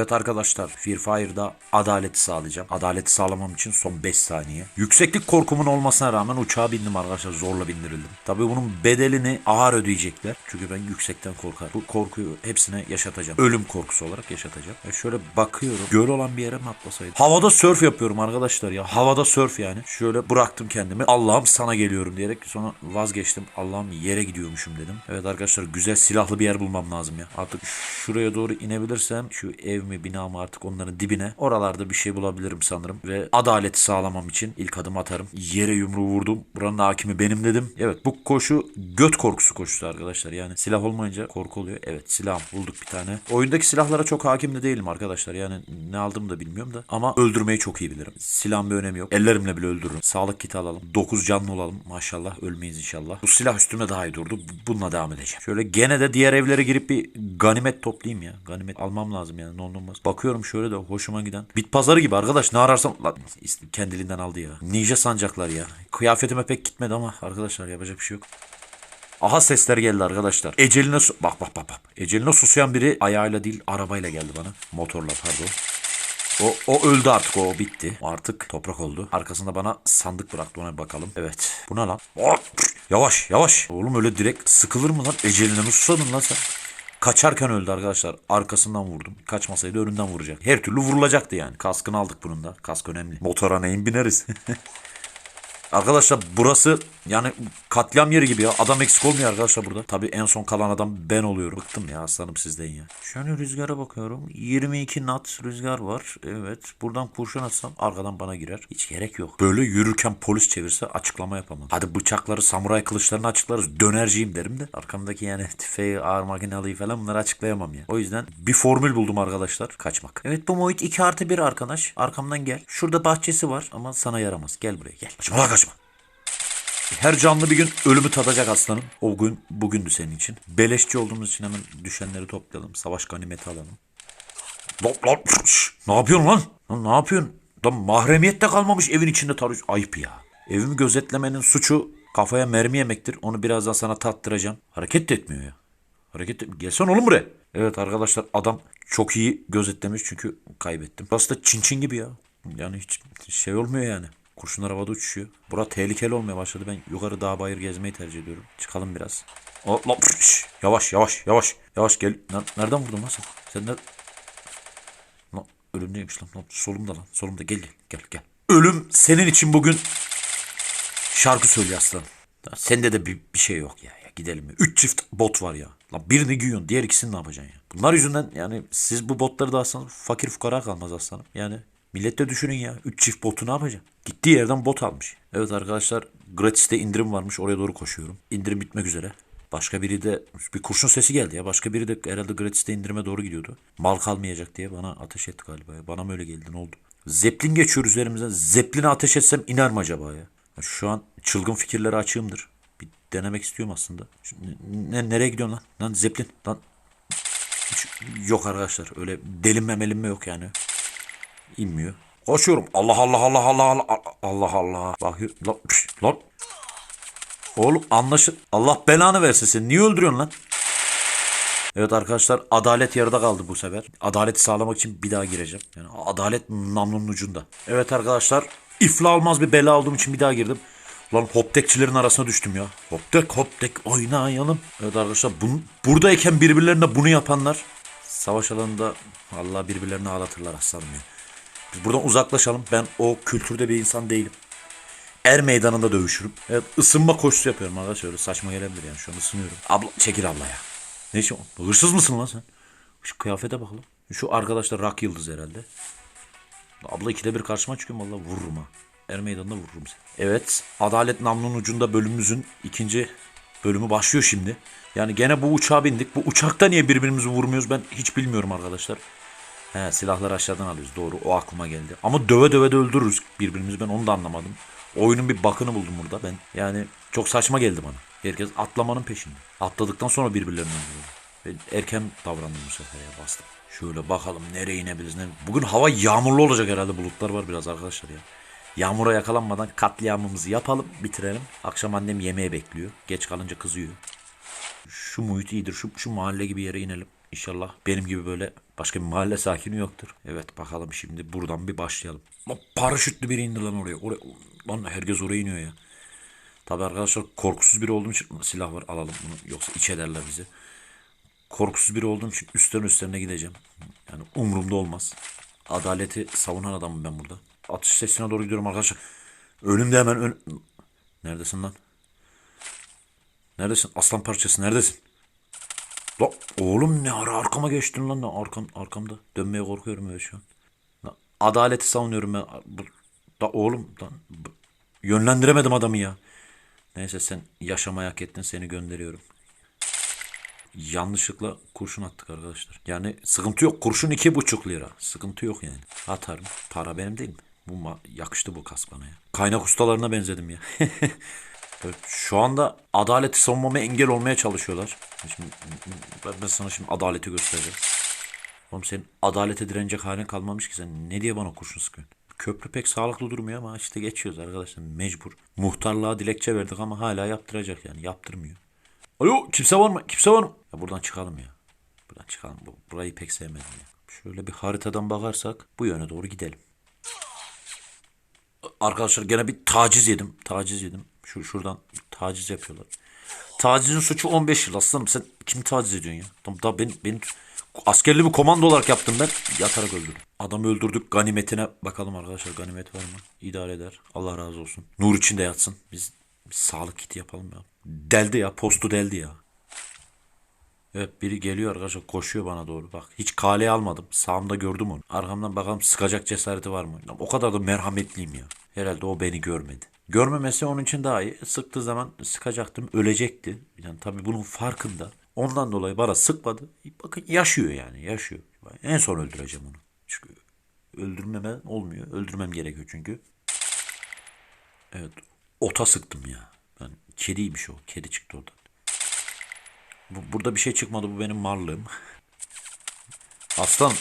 Evet arkadaşlar Fear Fire'da adaleti sağlayacağım. Adaleti sağlamam için son 5 saniye. Yükseklik korkumun olmasına rağmen uçağa bindim arkadaşlar. Zorla bindirildim. Tabii bunun bedelini ağır ödeyecekler. Çünkü ben yüksekten korkarım. Bu korkuyu hepsine yaşatacağım. Ölüm korkusu olarak yaşatacağım. E şöyle bakıyorum. Göl olan bir yere mi atlasaydım? Havada surf yapıyorum arkadaşlar ya. Havada surf yani. Şöyle bıraktım kendimi. Allah'ım sana geliyorum diyerek sonra vazgeçtim. Allah'ım yere gidiyormuşum dedim. Evet arkadaşlar güzel silahlı bir yer bulmam lazım ya. Artık şuraya doğru inebilirsem şu ev mi bina mı artık onların dibine oralarda bir şey bulabilirim sanırım. Ve adaleti sağlamam için ilk adım atarım. Yere yumruğu vurdum. Buranın hakimi benim dedim. Evet bu koşu göt korkusu koşusu arkadaşlar. Yani silah olmayınca korku oluyor. Evet silah bulduk bir tane. Oyundaki silahlara çok hakim de değilim arkadaşlar. Yani ne aldığımı da bilmiyorum da. Ama öldürmeyi çok iyi bilirim. Silahın bir önemi yok. Ellerimle bile öldürürüm. Sağlık kiti alalım. 9 canlı olalım. Maşallah ölmeyiz inşallah. Bu silah üstüme daha iyi durdu. Bununla devam edeceğim. Şöyle gene de diğer evlere girip bir ganimet toplayayım ya. Ganimet almam lazım yani. Ne olmaz. Bakıyorum şöyle de hoşuma giden. Bit pazarı gibi arkadaş. Ne ararsam lan kendiliğinden aldı ya. Ninja sancaklar ya. Kıyafetime pek gitmedi ama arkadaşlar yapacak bir şey yok. Aha sesler geldi arkadaşlar. Eceline su... Bak bak bak bak. Eceline susayan biri ayağıyla değil arabayla geldi bana. Motorla pardon. O, o öldü artık o bitti. Artık toprak oldu. Arkasında bana sandık bıraktı ona bir bakalım. Evet. Bu ne lan? Hop! Yavaş yavaş. Oğlum öyle direkt sıkılır mı lan? Eceline mi susadın lan sen? Kaçarken öldü arkadaşlar. Arkasından vurdum. Kaçmasaydı önünden vuracak. Her türlü vurulacaktı yani. Kaskını aldık bunun da. Kask önemli. Motora neyin bineriz? Arkadaşlar burası yani katliam yeri gibi ya. Adam eksik olmuyor arkadaşlar burada. Tabii en son kalan adam ben oluyorum. Bıktım ya aslanım sizden ya. An rüzgara bakıyorum. 22 knot rüzgar var. Evet. Buradan kurşun atsam arkadan bana girer. Hiç gerek yok. Böyle yürürken polis çevirse açıklama yapamam. Hadi bıçakları samuray kılıçlarını açıklarız. Dönerciyim derim de. Arkamdaki yani tüfeği ağır makinalıyı falan bunları açıklayamam ya. O yüzden bir formül buldum arkadaşlar. Kaçmak. Evet bu muhit 2 artı 1 arkadaş. Arkamdan gel. Şurada bahçesi var ama sana yaramaz. Gel buraya gel. Kaçma lan kaçma. Her canlı bir gün ölümü tadacak aslanım. O gün bugündü senin için. Beleşçi olduğumuz için hemen düşenleri toplayalım. Savaş ganimeti alalım. Lan şş, ne yapıyorsun lan? Lan ne yapıyorsun? Lan mahremiyette kalmamış evin içinde tarıyorsun. Ayıp ya. Evimi gözetlemenin suçu kafaya mermi yemektir. Onu birazdan sana tattıracağım. Hareket de etmiyor ya. Hareket et. Gelsene oğlum buraya. Evet arkadaşlar adam çok iyi gözetlemiş çünkü kaybettim. Burası da çin çin gibi ya. Yani hiç şey olmuyor yani. Kurşunlar havada uçuşuyor. Bura tehlikeli olmaya başladı. Ben yukarı dağ bayır gezmeyi tercih ediyorum. Çıkalım biraz. Lan, şş, yavaş yavaş yavaş. Yavaş gel. Nereden vurdun lan sen? Sen ne? Lan, ölüm neymiş lan? lan? Solumda lan. Solumda. Gel gel gel gel. Ölüm senin için bugün şarkı söylüyor aslanım. Lan Sende de bir, bir şey yok ya. ya. Gidelim ya. Üç çift bot var ya. Lan birini giyiyorsun. Diğer ikisini ne yapacaksın ya? Bunlar yüzünden yani siz bu botları da alsanız fakir fukara kalmaz aslanım. Yani millet de düşünün ya. Üç çift botu ne yapacaksın? Gittiği yerden bot almış. Evet arkadaşlar gratis'te indirim varmış. Oraya doğru koşuyorum. İndirim bitmek üzere. Başka biri de bir kurşun sesi geldi ya. Başka biri de herhalde gratis'te indirime doğru gidiyordu. Mal kalmayacak diye bana ateş etti galiba ya. Bana mı öyle geldi ne oldu? Zeplin geçiyor üzerimizden. Zeplin'e ateş etsem iner mi acaba ya? Şu an çılgın fikirlere açığımdır. Bir denemek istiyorum aslında. Şu- ne, nereye gidiyorsun lan? Lan Zeplin. Lan. Hiç- Yok arkadaşlar. Öyle delinme melinme yok yani. İnmiyor. Koşuyorum. Allah Allah Allah Allah Allah Allah Allah. Bakıyor. Lan, pş, lan. Oğlum anlaşır. Allah belanı versin sen. Niye öldürüyorsun lan? Evet arkadaşlar adalet yarıda kaldı bu sefer. Adaleti sağlamak için bir daha gireceğim. Yani adalet namlunun ucunda. Evet arkadaşlar iflah olmaz bir bela olduğum için bir daha girdim. Lan hoptekçilerin arasına düştüm ya. Hoptek hoptek oynayalım. Evet arkadaşlar bunu, buradayken birbirlerine bunu yapanlar savaş alanında Allah birbirlerini ağlatırlar aslanım ya. Biz buradan uzaklaşalım. Ben o kültürde bir insan değilim. Er meydanında dövüşürüm. Evet ısınma koşusu yapıyorum arkadaşlar. Öyle saçma gelebilir yani şu an ısınıyorum. Abla çekil abla ya. Ne var? Hırsız mısın lan sen? Şu kıyafete bakalım. Şu arkadaşlar rak yıldız herhalde. Abla ikide bir karşıma çıkıyor valla vururum ha. Er meydanında vururum seni. Evet. Adalet namlunun ucunda bölümümüzün ikinci bölümü başlıyor şimdi. Yani gene bu uçağa bindik. Bu uçakta niye birbirimizi vurmuyoruz ben hiç bilmiyorum arkadaşlar. He silahları aşağıdan alıyoruz doğru o aklıma geldi. Ama döve döve de öldürürüz birbirimizi ben onu da anlamadım. Oyunun bir bakını buldum burada ben. Yani çok saçma geldi bana. Herkes atlamanın peşinde. Atladıktan sonra birbirlerini öldürüyor. Ben erken davrandım bu sefer ya bastım. Şöyle bakalım nereye inebiliriz. Ne... Bugün hava yağmurlu olacak herhalde bulutlar var biraz arkadaşlar ya. Yağmura yakalanmadan katliamımızı yapalım bitirelim. Akşam annem yemeğe bekliyor. Geç kalınca kızıyor. Şu muhit iyidir. Şu, şu mahalle gibi yere inelim. İnşallah benim gibi böyle başka bir mahalle sakini yoktur. Evet bakalım şimdi buradan bir başlayalım. Paraşütlü biri indi lan oraya. oraya. Lan herkes oraya iniyor ya. Tabi arkadaşlar korkusuz biri olduğum için silah var alalım bunu. Yoksa iç ederler bizi. Korkusuz biri olduğum için üstten üstlerine gideceğim. Yani umurumda olmaz. Adaleti savunan adamım ben burada. Atış sesine doğru gidiyorum arkadaşlar. Önümde hemen ön... Neredesin lan? Neredesin? Aslan parçası neredesin? La oğlum ne ara arkama geçtin lan? Ne arkam, arkamda. Dönmeye korkuyorum öyle şu an. La, adaleti savunuyorum ben. Da oğlum lan, yönlendiremedim adamı ya. Neyse sen yaşamayı hak ettin seni gönderiyorum. Yanlışlıkla kurşun attık arkadaşlar. Yani sıkıntı yok. Kurşun iki buçuk lira. Sıkıntı yok yani. Atarım. Para benim değil mi? Bu yakıştı bu kas bana ya. Kaynak ustalarına benzedim ya. Evet, şu anda adaleti savunmama engel olmaya çalışıyorlar. Şimdi ben sana şimdi adaleti göstereceğim. Oğlum senin adalete direnecek halin kalmamış ki sen ne diye bana kurşun sıkıyorsun? Köprü pek sağlıklı durmuyor ama işte geçiyoruz arkadaşlar mecbur. Muhtarlığa dilekçe verdik ama hala yaptıracak yani yaptırmıyor. Alo kimse var mı? Kimse var mı? Ya buradan çıkalım ya. Buradan çıkalım. Bu- Burayı pek sevmedim ya. Şöyle bir haritadan bakarsak bu yöne doğru gidelim. Arkadaşlar gene bir taciz yedim. Taciz yedim. Şu şuradan taciz yapıyorlar. Tacizin suçu 15 yıl aslanım. Sen kim taciz ediyorsun ya? Tamam daha ben, ben askerli bir komando olarak yaptım ben. Yatarak öldürdüm. Adamı öldürdük. Ganimetine bakalım arkadaşlar. Ganimet var mı? İdare eder. Allah razı olsun. Nur içinde yatsın. Biz, biz sağlık kiti yapalım ya. Deldi ya. Postu deldi ya. Evet biri geliyor arkadaşlar koşuyor bana doğru. Bak hiç kaleye almadım. Sağımda gördüm onu. Arkamdan bakalım sıkacak cesareti var mı? O kadar da merhametliyim ya. Herhalde o beni görmedi. Görmemesi onun için daha iyi. Sıktığı zaman sıkacaktım ölecekti. Yani tabii bunun farkında. Ondan dolayı bana sıkmadı. Bakın yaşıyor yani yaşıyor. En son öldüreceğim onu. Çünkü öldürmeme olmuyor. Öldürmem gerekiyor çünkü. Evet ota sıktım ya. Yani kediymiş o. Kedi çıktı oradan. Bu- burada bir şey çıkmadı. Bu benim marlığım. Aslan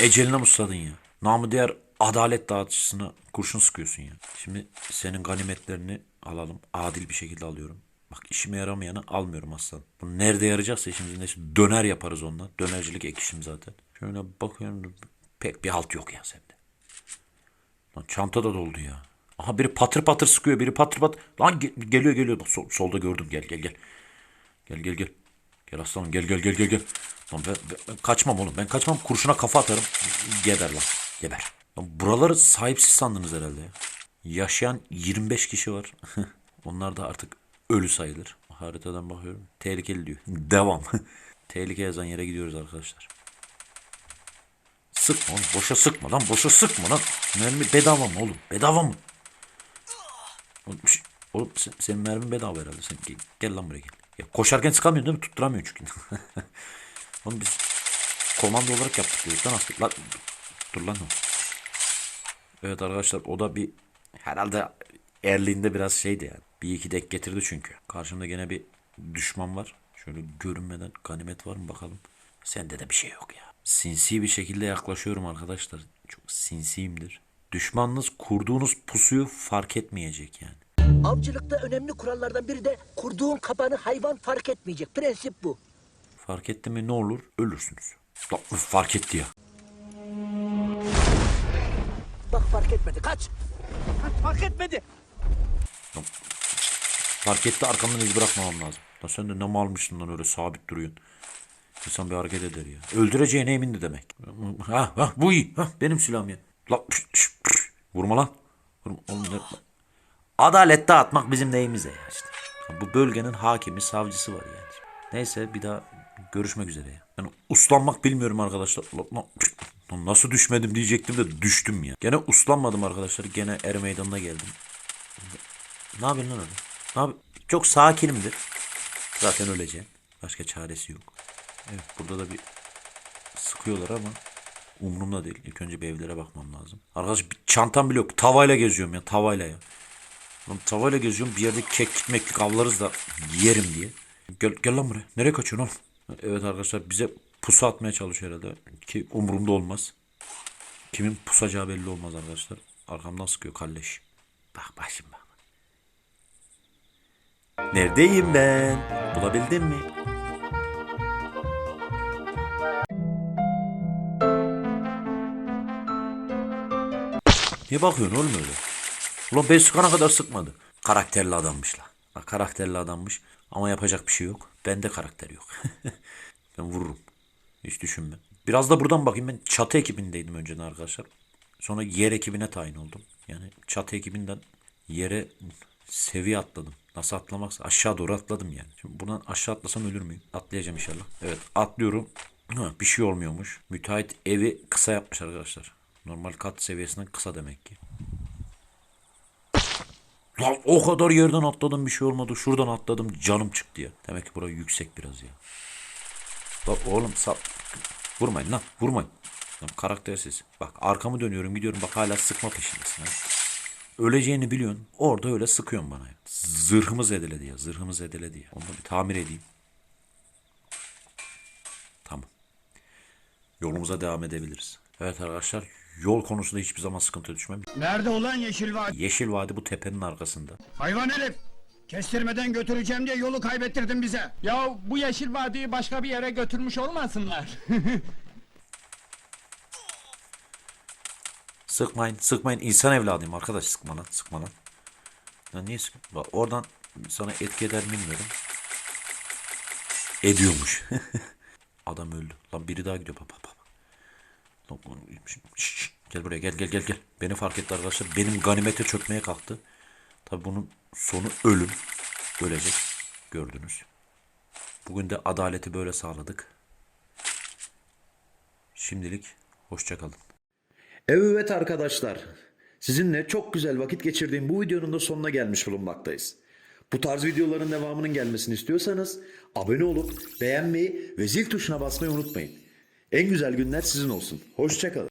eceline musladın ya. Namı diğer adalet dağıtıcısına kurşun sıkıyorsun ya. Şimdi senin ganimetlerini alalım. Adil bir şekilde alıyorum. Bak işime yaramayanı almıyorum aslan. Bu nerede yarayacaksa şimdi neyse döner yaparız ondan. Dönercilik ek işim zaten. Şöyle bakıyorum pek bir halt yok ya sende. Lan çanta da doldu ya. Aha biri patır patır sıkıyor. Biri patır patır. Lan ge- geliyor geliyor. Bak, sol- solda gördüm. Gel gel gel. Gel gel gel. Gel aslanım gel gel gel gel gel. Lan ben, ben- ben kaçmam oğlum. Ben kaçmam. Kurşuna kafa atarım. Geber lan. Geber. Lan buraları sahipsiz sandınız herhalde ya. Yaşayan 25 kişi var. Onlar da artık ölü sayılır. Haritadan bakıyorum. Tehlikeli diyor. Devam. Tehlike yazan yere gidiyoruz arkadaşlar. Sıkma oğlum. Boşa sıkma lan. Boşa sıkma lan. Mermi bedava mı oğlum? Bedava mı? Oğlum, oğlum sen, senin mermin bedava herhalde. Sen gel, gel lan buraya gel. Ya koşarken sıkamıyorsun değil mi? Tutturamıyorsun çünkü. oğlum biz komando olarak yaptık dedik lan aslında. Lan, dur lan. Evet arkadaşlar o da bir herhalde erliğinde biraz şeydi yani. Bir iki dek getirdi çünkü. Karşımda gene bir düşman var. Şöyle görünmeden ganimet var mı bakalım. Sende de bir şey yok ya. Sinsi bir şekilde yaklaşıyorum arkadaşlar. Çok sinsiyimdir. Düşmanınız kurduğunuz pusuyu fark etmeyecek yani. Avcılıkta önemli kurallardan biri de kurduğun kabanı hayvan fark etmeyecek. Prensip bu. Fark etti mi ne olur? Ölürsünüz. Lan, fark etti ya. Bak fark etmedi. Kaç. Kaç fark etmedi. Fark etti arkamdan iz bırakmamam lazım. Lan sen de ne mal almışsın lan öyle sabit duruyorsun. İnsan bir hareket eder ya. Öldüreceğine emindi demek. Ha, ha bu iyi. Ha, benim silahım ya. Lan, pş, pş, pş. Vurma lan. Vurma. Oğlum, ne- Adalet dağıtmak bizim neyimize ya işte. Bu bölgenin hakimi, savcısı var yani. Neyse bir daha görüşmek üzere ya. Ben uslanmak bilmiyorum arkadaşlar. Nasıl düşmedim diyecektim de düştüm ya. Gene uslanmadım arkadaşlar. Gene er meydanına geldim. Ne yapıyorsun lan öyle? Ne yap- Çok sakinimdir. Zaten öleceğim. Başka çaresi yok. Evet burada da bir sıkıyorlar ama umurumda değil. İlk önce bir evlere bakmam lazım. Arkadaş bir çantam bile yok. Tavayla geziyorum ya tavayla ya. Lan tavayla geziyorum bir yerde kek gitmek avlarız da yerim diye. Gel, gel lan buraya. Nereye kaçıyorsun oğlum? Evet arkadaşlar bize pusu atmaya çalışıyor herhalde. Ki umurumda olmaz. Kimin pusacağı belli olmaz arkadaşlar. Arkamdan sıkıyor kalleş. Bak bak şimdi bak. Neredeyim ben? Bulabildin mi? Niye bakıyorsun oğlum öyle? Ulan ben sıkana kadar sıkmadı. Karakterli adammış la. Bak karakterli adammış ama yapacak bir şey yok. Bende karakter yok. ben vururum. Hiç düşünme. Biraz da buradan bakayım ben çatı ekibindeydim önceden arkadaşlar. Sonra yer ekibine tayin oldum. Yani çatı ekibinden yere seviye atladım. Nasıl atlamaksa aşağı doğru atladım yani. Şimdi buradan aşağı atlasam ölür müyüm? Atlayacağım inşallah. Evet atlıyorum. Ha, bir şey olmuyormuş. Müteahhit evi kısa yapmış arkadaşlar. Normal kat seviyesinden kısa demek ki. Lan o kadar yerden atladım bir şey olmadı. Şuradan atladım canım çıktı ya. Demek ki burası yüksek biraz ya. Bak oğlum sal. Vurmayın lan vurmayın. Lan karaktersiz. Bak arkamı dönüyorum gidiyorum bak hala sıkma peşindesin. Ha. Öleceğini biliyorsun. Orada öyle sıkıyorsun bana ya. Zırhımı zedeledi ya. Zırhımı zedeledi ya. Onu da bir tamir edeyim. Tamam. Yolumuza devam edebiliriz. Evet arkadaşlar yol konusunda hiçbir zaman sıkıntı düşmem. Nerede ulan Yeşil Vadi? Yeşil Vadi bu tepenin arkasında. Hayvan herif! Kestirmeden götüreceğim diye yolu kaybettirdin bize. Ya bu yeşil vadiyi başka bir yere götürmüş olmasınlar. Sıkmayın, sıkmayın. İnsan evladıyım arkadaş. Sıkma lan, sıkma lan. Ya niye sık? Bak oradan sana etki eder mi bilmiyorum. Ediyormuş. Adam öldü. Lan biri daha gidiyor. Bak bak bak. Lan, lan, şş, şş, Gel buraya gel gel gel gel. Beni fark etti arkadaşlar. Benim ganimete çökmeye kalktı. Tabi bunun sonu ölüm. Ölecek. Gördünüz. Bugün de adaleti böyle sağladık. Şimdilik hoşçakalın. Evet arkadaşlar, sizinle çok güzel vakit geçirdiğim bu videonun da sonuna gelmiş bulunmaktayız. Bu tarz videoların devamının gelmesini istiyorsanız abone olup beğenmeyi ve zil tuşuna basmayı unutmayın. En güzel günler sizin olsun. Hoşçakalın.